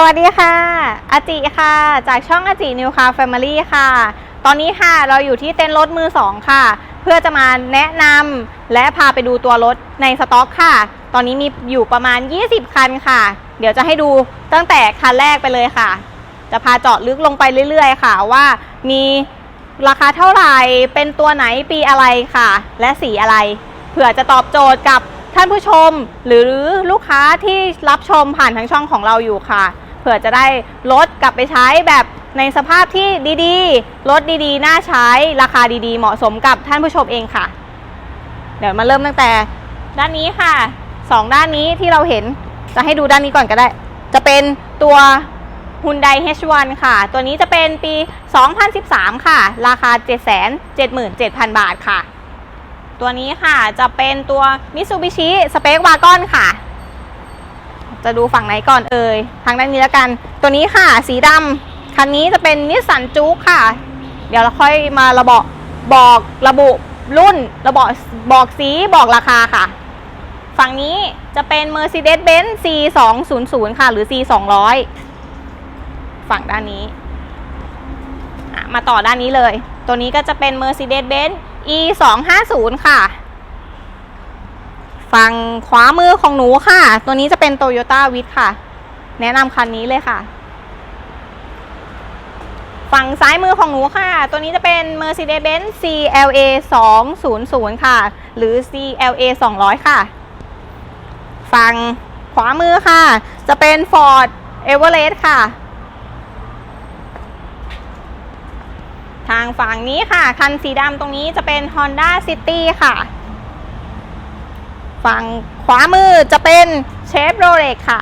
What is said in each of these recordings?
สวัสดีค่ะ อาจิค่ะ จากช่องอาจินิวคาร์แฟมิลี่ค่ะ ตอนนี้ค่ะเราอยู่ที่เต็นท์รถมือสองค่ะ เพื่อจะมาแนะนำและพาไปดูตัวรถในสต็อกค่ะ ตอนนี้มีอยู่ประมาณ 20 คันค่ะ เดี๋ยวจะให้ดูตั้งแต่คันแรกไปเลยค่ะ จะพาเจาะลึกลงไปเรื่อยๆ ค่ะ ว่ามีราคาเท่าไหร่ เป็นตัวไหนปีอะไรค่ะ และสีอะไร เผื่อจะตอบโจทย์กับท่านผู้ชมหรือลูกค้าที่รับชมผ่านทางช่องของเราอยู่ค่ะ ผื่อจะได้รถกลับไปใช้แบบในสภาพที่ดีๆ รถดีๆ น่าใช้ ราคาดีๆ เหมาะสมกับท่านผู้ชมเองค่ะ เดี๋ยวมาเริ่มตั้งแต่ด้านนี้ค่ะสองด้านนี้ที่เราเห็นจะให้ดูด้านนี้ก่อนก็ได้ จะเป็นตัว Hyundai H1 ค่ะ ตัวนี้จะเป็นปี 2013 ค่ะ ราคา 777,000 บาทค่ะ ตัวนี้ค่ะจะเป็นตัว Mitsubishi Space Wagon ค่ะ จะดูฝั่งไหนก่อนเอ่ยทางด้านนี้แล้วกัน ตัวนี้ค่ะสีดำคันนี้จะเป็นนิสสันจุกค่ะ เดี๋ยวเราค่อยมาระบอกบอกระบุรุ่นระบอกบอกสีบอกราคาค่ะ ฝั่งนี้จะเป็น Mercedes-Benz C200 ค่ะ หรือ C200 ฝั่งด้านนี้ มาต่อด้านนี้เลย ตัวนี้ก็จะเป็น Mercedes-Benz E 2 5 0 ค่ะ ฝั่งขวามือของหนูค่ะ ตัวนี้จะเป็น Toyota w i t ค่ะ แนะนำคันนี้เลยค่ะ ฝั่งซ้ายมือของหนูค่ะ ตัวนี้จะเป็น Mercedes-Benz CLA 200 ค่ะ หรือ CLA 200 ค่ะ ฝั่งขวามือค่ะ จะเป็น Ford Everest ค่ะ ทางฝั่งนี้ค่ะ คันสีดำตรงนี้จะเป็น Honda City ค่ะ ฝั่งขวามือจะเป็น Chevrolet ค่ะ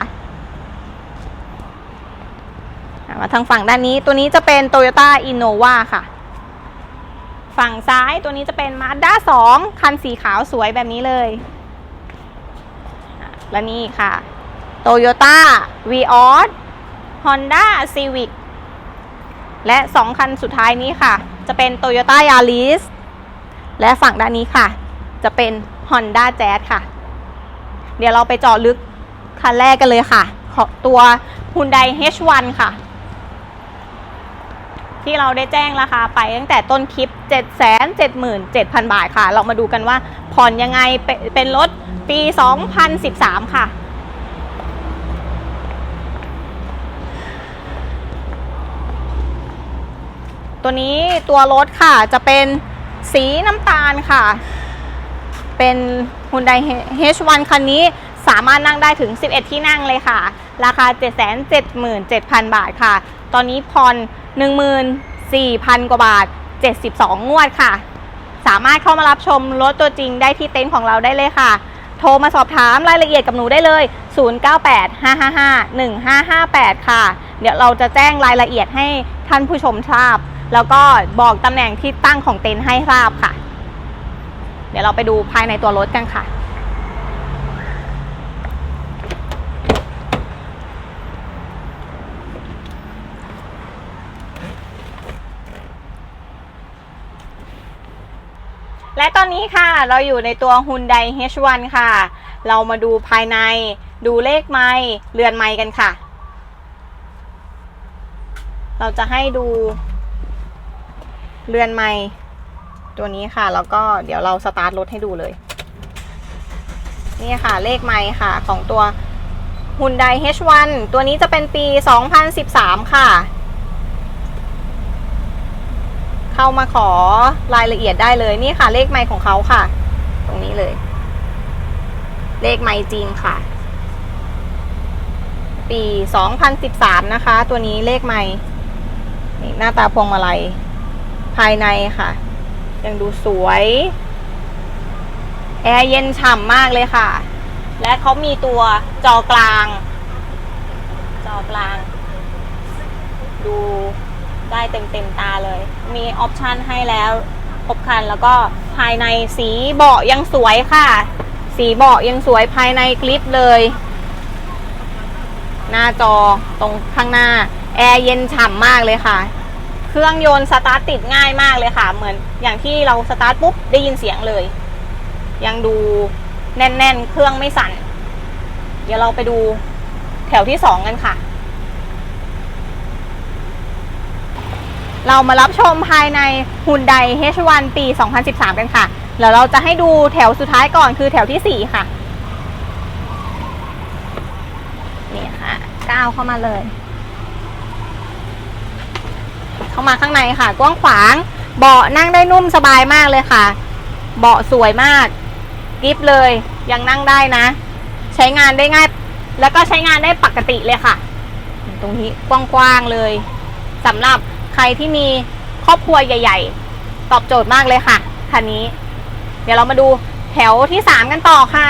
มาทางฝั่งด้านนี้ตัวนี้จะเป็น Toyota Innova ค่ะ ฝั่งซ้ายตัวนี้จะเป็น Mazda 2 คันสีขาวสวยแบบนี้เลย และนี่ค่ะ Toyota Vios Honda Civic และ 2 คันสุดท้ายนี้ค่ะ จะเป็น Toyota Yaris และฝั่งด้านนี้ค่ะ จะเป็น Honda Jazz ค่ะ เดี๋ยวเราไปเจาะลึกคันแรกกันเลยค่ะ ของตัว Hyundai H1 ค่ะ ที่เราได้แจ้งราคาไปตั้งแต่ต้นคลิป 777,000 บาทค่ะ เรามาดูกันว่าผ่อนยังไงเป็นเป็นรถปี 2013 ค่ะตัวนี้ตัวรถค่ะจะเป็นสีน้ำตาลค่ะ เป็น Hyundai H1 คันนี้สามารถนั่งได้ถึง 11 ที่นั่งเลยค่ะ ราคา 777,000 บาทค่ะ ตอนนี้ผ่อน14,000 กว่าบาท 72 งวดค่ะ สามารถเข้ามารับชมรถตัวจริงได้ที่เต็นท์ของเราได้เลยค่ะ โทรมาสอบถามรายละเอียดกับหนูได้เลย 0985551558 ค่ะ เดี๋ยวเราจะแจ้งรายละเอียดให้ท่านผู้ชมทราบ แล้วก็บอกตำแหน่งที่ตั้งของเต็นท์ให้ทราบค่ะ ดี๋ยวเราไปดูภายในตัวรถกันค่ะ และตอนนี้ค่ะเราอยู่ในตัว Hyundai H1 ค่ะ เรามาดูภายในดูเลขไม้เรือนไม้กันค่ะ เราจะให้ดูเรือนไม้ ตัวนี้ค่ะ แล้วก็เดี๋ยวเราสตาร์ทรถให้ดูเลย นี่ค่ะ เลขไม้ค่ะ ของตัว Hyundai H1 ตัวนี้จะเป็นปี 2013 ค่ะ เข้ามาขอรายละเอียดได้เลยนี่ค่ะ เลขไมค์ของเขาค่ะ ตรงนี้เลย เลขไมค์จริงค่ะ ปี 2013 นะคะ ตัวนี้เลขไมค์หน้าตาพวงมาลัยภายในค่ะ ยังดูสวย แอร์เย็นฉ่ำมากเลยค่ะ และเขามีตัวจอกลาง จอกลาง ดูได้เต็มเต็มตาเลย มีออปชันให้แล้วครบครันแล้วก็ภายในสีเบาะยังสวยค่ะ สีเบาะยังสวยภายในกลิปเลย หน้าจอตรงข้างหน้า แอร์เย็นฉ่ำมากเลยค่ะ เครื่องยนต์สตาร์ทติดง่ายมากเลยค่ะ เหมือนอย่างที่เราสตาร์ทปุ๊บได้ยินเสียงเลย ยังดูแน่น ๆ เครื่องไม่สั่น เดี๋ยวเราไปดูแถวที่สองกันค่ะ เรามารับชมภายในหุ่นได H1 ปี 2013 กันค่ะ แล้วเราจะให้ดูแถวสุดท้ายก่อนคือแถวที่ 4 ค่ะ นี่ค่ะก้าวเข้ามาเลย เข้ามาข้างในค่ะ กว้างขวาง เบาะนั่งได้นุ่มสบายมากเลยค่ะ เบาะสวยมากกิฟเลยยังนั่งได้นะ ใช้งานได้ง่าย แล้วก็ใช้งานได้ปกติเลยค่ะ ตรงนี้กว้างๆเลยสำหรับใครที่มีครอบครัวใหญ่ ๆ ตอบโจทย์มากเลยค่ะคันนี้ เดี๋ยวเรามาดูแถวที่สามกันต่อค่ะ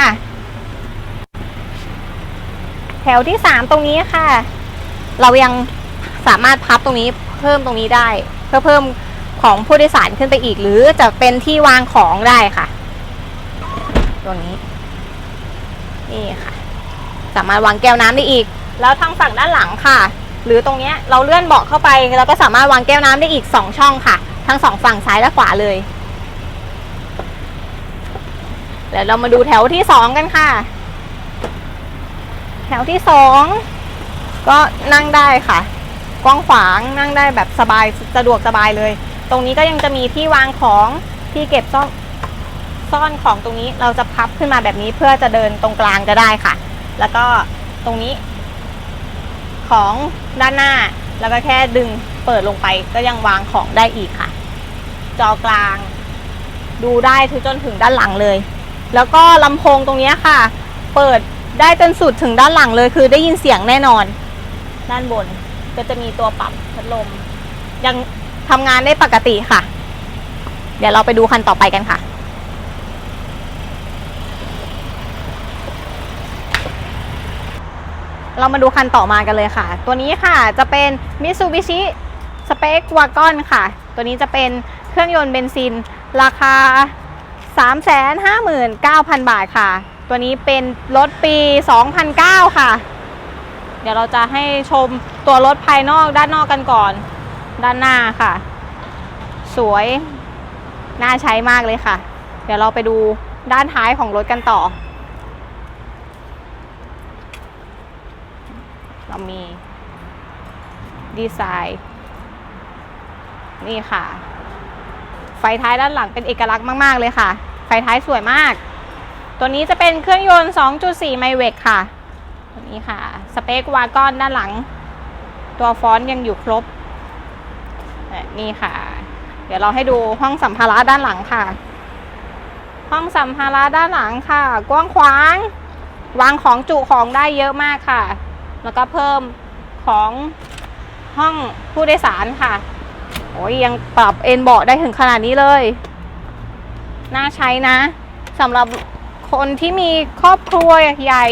แถวที่สามตรงนี้ค่ะ เรายังสามารถพับตรงนี้ เพิ่มตรงนี้ได้ เพื่อเพิ่มของผู้โดยสารขึ้นไปอีก หรือจะเป็นที่วางของได้ค่ะ ตัวนี้ นี่ค่ะ สามารถวางแก้วน้ำได้อีก แล้วทางฝั่งด้านหลังค่ะ หรือตรงเนี้ยเราเลื่อนเบาะเข้าไปเราก็สามารถวางแก้วน้ำได้อีก 2 ช่องค่ะ ทั้งสองฝั่งซ้ายและขวาเลยเดี๋ยวเรามาดูแถวที่2กันค่ะ แถวที่2ก็นั่งได้ค่ะ กว้างขวางนั่งได้แบบสบายสะดวกสบายเลย ตรงนี้ก็ยังจะมีที่วางของที่เก็บซ่อนซ่อนของตรงนี้เราจะพับขึ้นมาแบบนี้เพื่อจะเดินตรงกลางก็ได้ค่ะ แล้วก็ตรงนี้ ของด้านหน้าแล้วก็แค่ดึงเปิดลงไปก็ยังวางของได้อีกค่ะ จอกลาง ดูได้ถึงจนถึงด้านหลังเลย แล้วก็ลำโพงตรงนี้ค่ะ เปิดได้จนสุดถึงด้านหลังเลย คือได้ยินเสียงแน่นอน ด้านบน ก็จะมีตัวปรับพัดลม ยังทำงานได้ปกติค่ะ เดี๋ยวเราไปดูคันต่อไปกันค่ะ เรามาดูคันต่อมากันเลยค่ะ ตัวนี้ค่ะจะเป็น Mitsubishi Spec Wagon ค่ะ ตัวนี้จะเป็นเครื่องยนต์เบนซิน ราคา 359,000 บาทค่ะ ตัวนี้เป็นรถปี 2009 ค่ะ เดี๋ยวเราจะให้ชม ตัวรถภายนอกด้านนอกกันก่อน ด้านหน้าค่ะ สวย น่าใช้มากเลยค่ะ เดี๋ยวเราไปดูด้านท้ายของรถกันต่อ เรามี ดีไซน์ นี่ค่ะ ไฟท้ายด้านหลังเป็นเอกลักษณ์มาก ๆ เลยค่ะ ไฟท้ายสวยมาก ตัวนี้จะเป็นเครื่องยนต์ 2.4 ไมเวกค่ะตัวนี้ค่ะ สเปควากอนด้านหลัง ตัวฟอนต์ยังอยู่ครบ นี่ค่ะ เดี๋ยวเราให้ดูห้องสัมภาระด้านหลังค่ะ ห้องสัมภาระด้านหลังค่ะ กว้างขวาง วางของจุของได้เยอะมากค่ะ แล้วก็เพิ่มของห้องผู้โดยสารค่ะ โอ้ยยังปรับเอนเบาะได้ถึงขนาดนี้เลย น่าใช้นะสำหรับคนที่มีครอบครัวใหญ่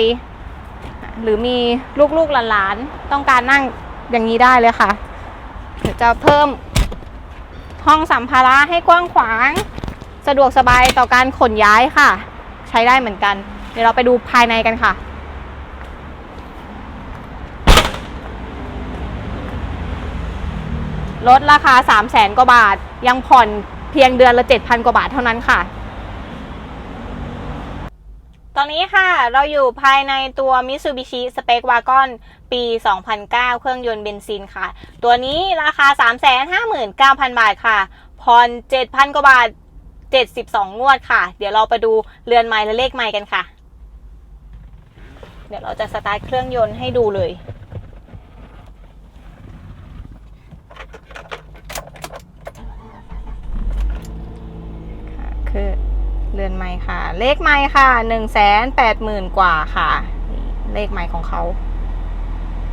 หรือมีลูกๆหลานๆต้องการนั่ง อย่างนี้ได้เลยค่ะเดี๋ยวจะเพิ่มห้องสัมภาระให้กว้างขวาง สะดวกสบายต่อการขนย้ายค่ะ ใช้ได้เหมือนกัน เดี๋ยวเราไปดูภายในกันค่ะลดราคา 3 0 0แสนกว่าบาท ยังผ่อนเพียงเดือนละ 7,000 กว่าบาทเท่านั้นค่ะ ตอนนี้ค่ะเราอยู่ภายในตัว Mitsubishi Spec Wagon ปี 2009 เครื่องยนต์เบนซินค่ะ ตัวนี้ราคา 359,000 บาทค่ะ ผ่อน 7,000 กว่าบาท 72 งวดค่ะ เดี๋ยวเราไปดูเรือนไม้และเลขไม้กันค่ะ เดี๋ยวเราจะสตาร์ทเครื่องยนต์ให้ดูเลยคือ เรือนไม้ค่ะ เลขไม้ค่ะหนึ่งแสนแปดหมื่นกว่าค่ะ เลขไม้ของเขา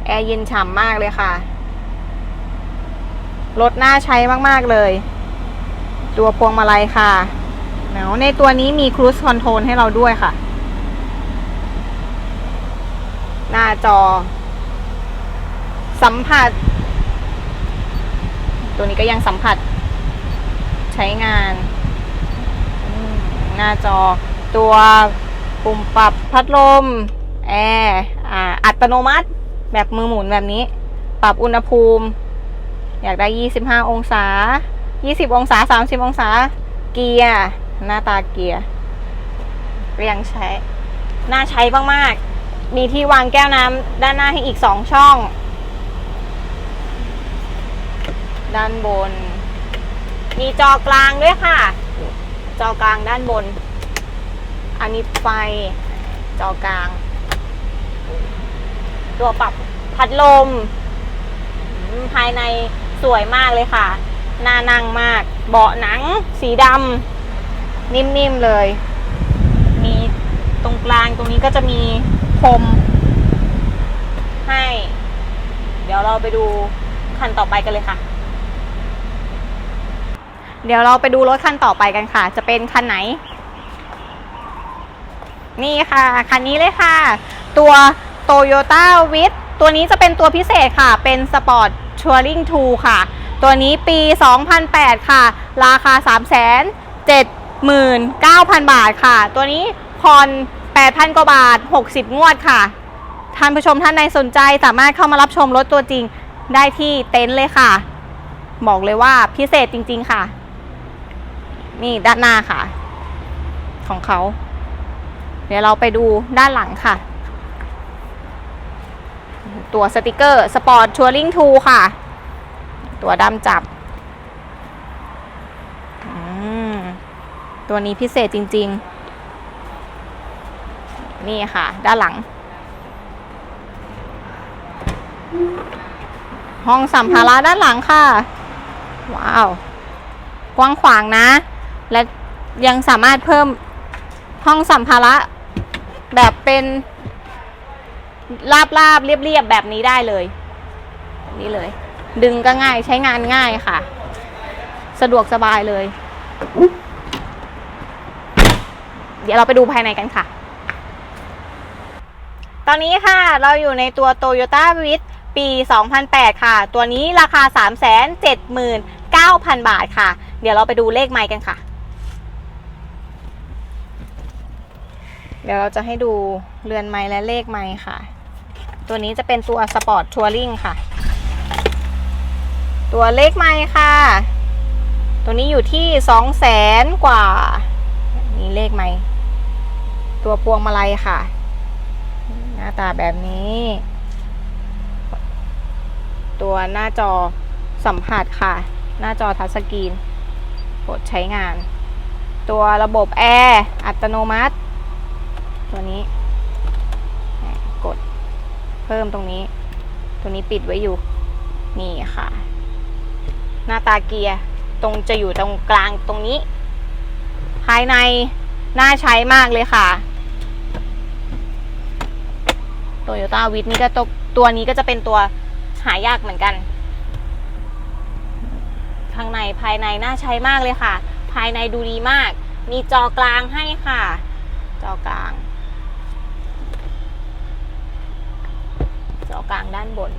แอร์เย็นฉ่ำมากเลยค่ะรถน่าใช้มากๆเลย ตัวพวงมาลัยค่ะเนาในตัวนี้มีครู i คอนโทรลให้เราด้วยค่ะ หน้าจอ สัมผัส ตัวนี้ก็ยังสัมผัสใช้งาน หน้าจอ ตัวปุ่มปรับพัดลมแอร์อ่าอัตโนมัติแบบมือหมุนแบบนี้ ปรับอุณหภูมิ อยากได้ 25 องศา 20 องศา 30 องศา เกียร์ หน้าตาเกียร์ก็ยังใช้ น่าใช้มากๆ มีที่วางแก้วน้ำด้านหน้าให้อีก 2 ช่อง ด้านบน มีจอกลางด้วยค่ะ จอกลางด้านบน อันนี้ไฟจอกลาง ตัวปรับพัดลม ภายในสวยมากเลยค่ะ น่านั่งมาก เบาะหนัง สีดำนิ่มๆเลย มีตรงกลางตรงนี้ก็จะมีพรมให้ เดี๋ยวเราไปดูคันต่อไปกันเลยค่ะ เดี๋ยวเราไปดูรถคันต่อไปกันค่ะ จะเป็นคันไหน นี่ค่ะ คันนี้เลยค่ะ ตัว Toyota w i t ตัวนี้จะเป็นตัวพิเศษค่ะ เป็น Sport Touring 2 ค่ะ ตัวนี้ปี 2008 ค่ะ ราคา 379,000 บาทค่ะ ตัวนี้ผ่อน8,000 กว่าบาท 60 งวดค่ะ ท่านผู้ชมท่านใดสนใจสามารถเข้ามารับชมรถตัวจริงได้ที่เต็นท์เลยค่ะ บอกเลยว่าพิเศษจริง ๆ ค่ะ นี่ด้านหน้าค่ะ ของเขา เดี๋ยวเราไปดูด้านหลังค่ะ ตัวสติกเกอร์ Sport Touring 2ค่ะ ตัวดำจับอืมตัวนี้พิเศษจริง ๆ นี่ค่ะ ด้านหลัง ห้องสัมภาระด้านหลังค่ะ ว้าว กว้างขวางนะ และยังสามารถเพิ่มห้องสัมภาระแบบเป็นราบราบๆเรียบแบบนี้ได้เลยแบบนี้เลย ดึงก็ง่ายใช้งานง่ายค่ะ สะดวกสบายเลย เดี๋ยวเราไปดูภายในกันค่ะ ตอนนี้ค่ะเราอยู่ในตัว Toyota w i t ปี 2008 ค่ะ ตัวนี้ราคา 379,000 บาทค่ะ เดี๋ยวเราไปดูเลขไมค์กันค่ะ เดี๋ยวเราจะให้ดูเรือนไม้และเลขไม้ค่ะ ตัวนี้จะเป็นตัว Sport Touring ค่ะ ตัวเลขไม้ค่ะ ตัวนี้อยู่ที่2แสนกว่า นี่เลขไม้ตัวพวงมาลัยค่ะ หน้าตาแบบนี้ ตัวหน้าจอสัมผัสค่ะ หน้าจอทัชสกรีนกดใช้งาน ตัวระบบแอร์อัตโนมัติ ตัวนี้ กดเพิ่มตรงนี้ ตัวนี้ปิดไว้อยู่ นี่ค่ะ หน้าตาเกียร์ตรงจะอยู่ตรงกลางตรงนี้ ภายในน่าใช้มากเลยค่ะโตโยต้าวิทนี่ก็ตตัวนี้ก็จะเป็นตัวหายากเหมือนกัน ข้างในภายในน่าใช้มากเลยค่ะ ภายในดูดีมาก มีจอกลางให้ค่ะ จอกลาง จอกลางด้านบน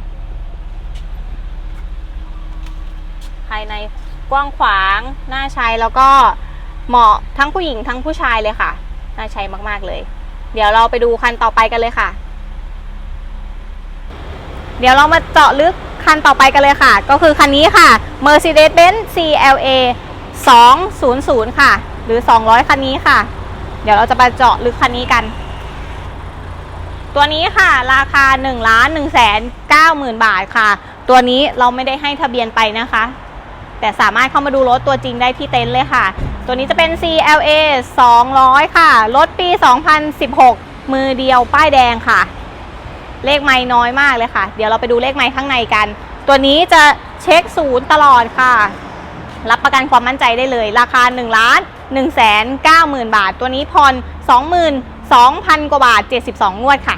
ภายในกว้างขวางน่าใช้แล้วก็เหมาะทั้งผู้หญิงทั้งผู้ชายเลยค่ะ น่าใช้มากๆเลย เดี๋ยวเราไปดูคันต่อไปกันเลยค่ะ เดี๋ยวเรามาเจาะลึกคันต่อไปกันเลยค่ะ ก็คือคันนี้ค่ะ Mercedes-Benz CLA 200 ค่ะ หรือ 200 คันนี้ค่ะ เดี๋ยวเราจะไปเจาะลึกคันนี้กัน ตัวนี้ค่ะราคา1ล้าน1แสน9หมื่นบาทค่ะ ตัวนี้เราไม่ได้ให้ทะเบียนไปนะคะ แต่สามารถเข้ามาดูรถตัวจริงได้ที่เต็นท์เลยค่ะ ตัวนี้จะเป็น CLA 200 ค่ะ รถปี 2016 มือเดียวป้ายแดงค่ะ เลขไม่น้อยมากเลยค่ะ เดี๋ยวเราไปดูเลขไม่ข้างในกัน ตัวนี้จะเช็คศูนย์ตลอดค่ะ รับประกันความมั่นใจได้เลย ราคา1ล้าน1แสน9หมื่นบาท ตัวนี้ผ่อน 2,000 กว่าบาท 72 งวดค่ะ